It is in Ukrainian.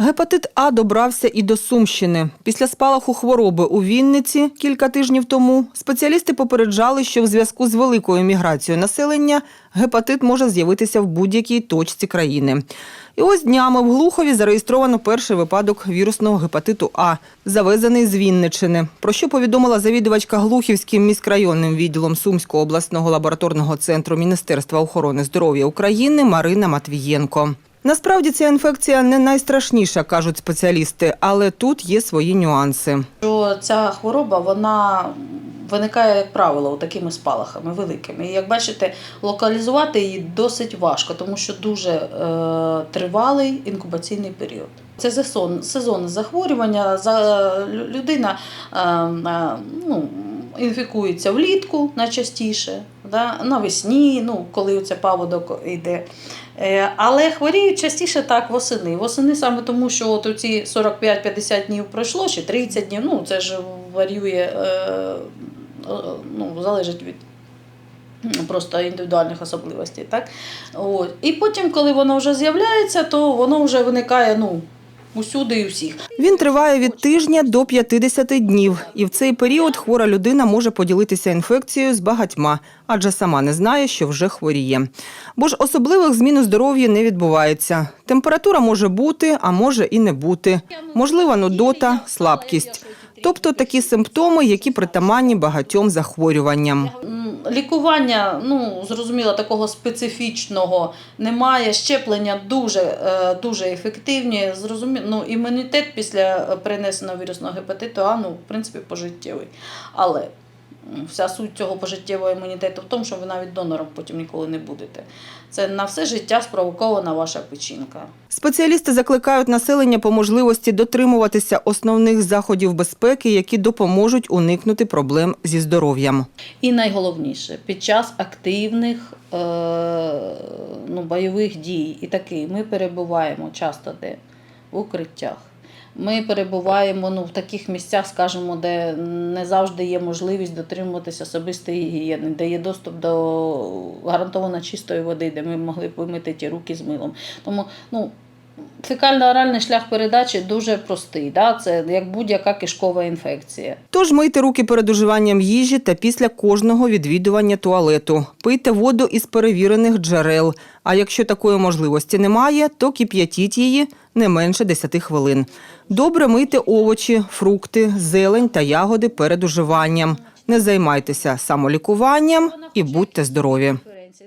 Гепатит А добрався і до Сумщини. Після спалаху хвороби у Вінниці кілька тижнів тому спеціалісти попереджали, що в зв'язку з великою міграцією населення гепатит може з'явитися в будь-якій точці країни. І ось днями в Глухові зареєстровано перший випадок вірусного гепатиту А, завезений з Вінничини. Про що повідомила завідувачка Глухівським міськрайонним відділом Сумського обласного лабораторного центру Міністерства охорони здоров'я України Марина Матвієнко. Насправді ця інфекція не найстрашніша, кажуть спеціалісти, але тут є свої нюанси. що ця хвороба вона виникає, як правило, такими спалахами великими. І як бачите, локалізувати її досить важко, тому що дуже е, тривалий інкубаційний період. Це сезон, сезонне захворювання. За, людина е, е, ну, інфікується влітку найчастіше, да, навесні, ну, коли це паводок йде. Е, Але хворіють частіше так восени. Восени саме тому, що от ці 45-50 днів пройшло, чи 30 днів, ну це ж варіює, е, е, ну, залежить від просто індивідуальних особливостей. Так? От. І потім, коли воно вже з'являється, то воно вже виникає ну, усюди і всіх. Він триває від тижня до 50 днів, і в цей період хвора людина може поділитися інфекцією з багатьма, адже сама не знає, що вже хворіє. Бо ж особливих змін у здоров'ї не відбувається. Температура може бути, а може і не бути. Можлива нудота, слабкість. Тобто такі симптоми, які притаманні багатьом захворюванням. Лікування, ну зрозуміло, такого специфічного немає. Щеплення дуже, е, дуже ефективні. Зрозуміло, ну, імунітет після е, перенесеного вірусного гепатиту А, ну, в принципі, пожиттєвий. Але вся суть цього пожиттєвого імунітету в тому, що ви навіть донором потім ніколи не будете. Це на все життя спровокована ваша печінка. Спеціалісти закликають населення по можливості дотримуватися основних заходів безпеки, які допоможуть уникнути проблем зі здоров'ям. І найголовніше, під час активних е, ну, бойових дій і таки ми перебуваємо часто де в укриттях. Ми перебуваємо ну, в таких місцях, скажімо, де не завжди є можливість дотримуватися особистої гігієни, де є доступ до гарантовано чистої води, де ми могли б вимити ті руки з милом. Тому ну, фекально-оральний шлях передачі дуже простий. Да? Це як будь-яка кишкова інфекція. Тож мийте руки перед уживанням їжі та після кожного відвідування туалету. Пийте воду із перевірених джерел. А якщо такої можливості немає, то кип'ятіть її не менше 10 хвилин. Добре мийте овочі, фрукти, зелень та ягоди перед уживанням. Не займайтеся самолікуванням і будьте здорові.